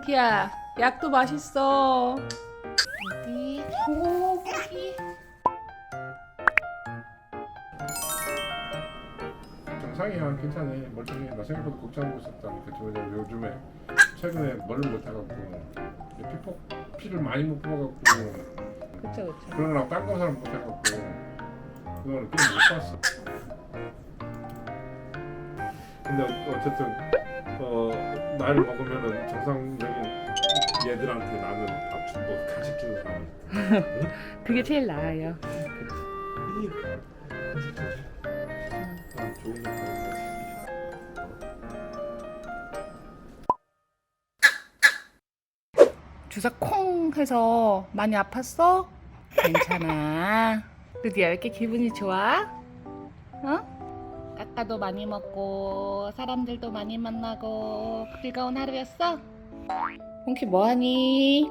펑키야, 약도 맛있어. 어디? 오, 펑키. 정상이야 괜찮네 멀쩡해 나 생각보다 걱정하고 있었다니까 저 왜냐면 요즘에 최근에 머리를 못 해갖고 피폭 피를 많이 못 뽑아갖고 그쵸, 그쵸. 그러느라고 딴 검사를 못 해갖고 그거는 게임 못 봤어 근데 어쨌든 어 나이를 먹으면은 정상적인 얘들한테 나는 밥준거 간식 주는 사람 그게 제일 나아요. 좋은 주사 콩 해서 많이 아팠어? 괜찮아. 루디야, 왜 이렇게 기분이 좋아? 어? 까까도 많이 먹고, 사람들도 많이 만나고, 즐거운 하루였어? 콩키 뭐하니?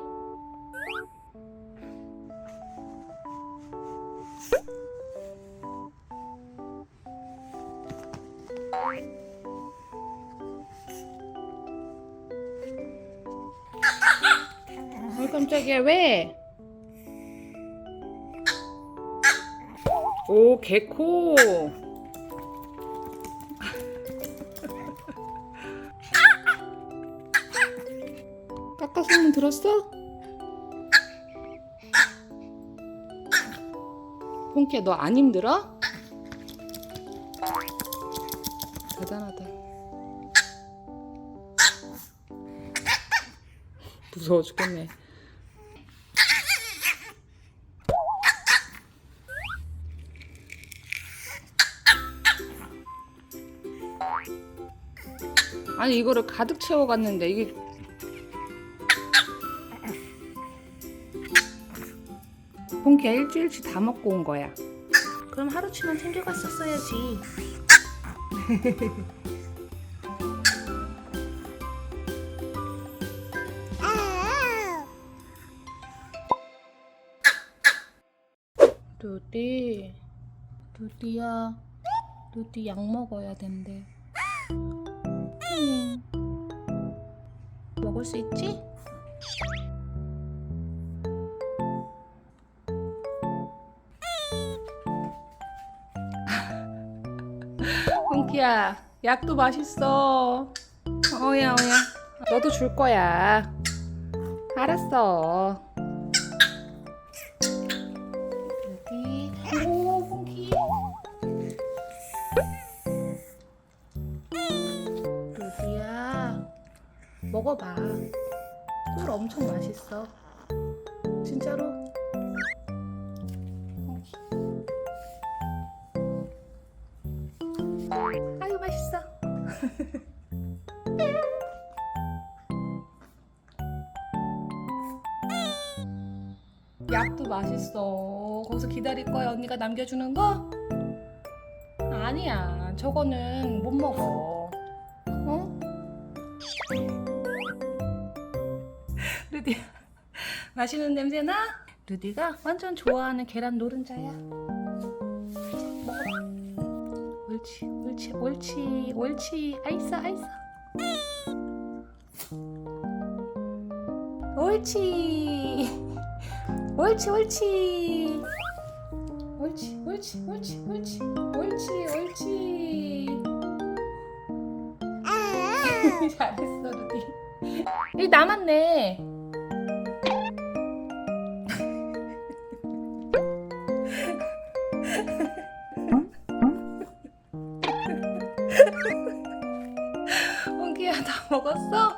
어 깜짝이야 왜? 오 개코 깎아 소문 들었어? 폰키야 너 안 힘들어? 대단하다 무서워 죽겠네 아니 이거를 가득 채워갔는데 이게 폰키야 일주일치 다 먹고 온 거야 그럼 하루치만 챙겨갔었어야지 루디 루디야 루디 약 먹어야 된대 응. 먹을 수 있지? 펑키야 약도 맛있어. 어야 어야. 너도 줄 거야. 알았어. 여기 오 펑키. 루디야. 먹어봐. 꿀 엄청 맛있어. 진짜로 약도 맛있어 거기서 기다릴 거야 언니가 남겨주는 거? 아니야 저거는 못 먹어 어? 루디야 맛있는 냄새 나? 루디가 완전 좋아하는 계란 노른자야 옳지 옳지 옳지. 아이싸 아이싸. 옳지. 옳지 옳지. 옳지 옳지 옳지 옳지. 옳지 옳지. 잘했어 루디 이 남았네 몽키야 다 먹었어?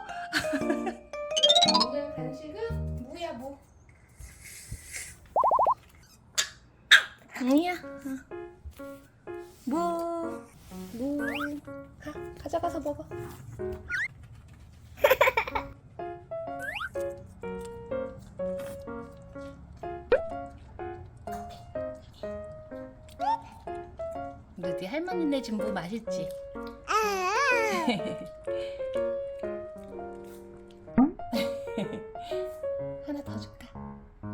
오늘 간식은 무야 무. 아니야 무, 무. 가, 가져가서 먹어 루디 할머니네 준무 맛있지? 하나 더 줄까?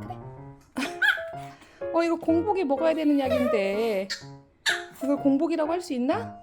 그래. 어 이거 공복에 먹어야 되는 약인데 이걸 공복이라고 할 수 있나?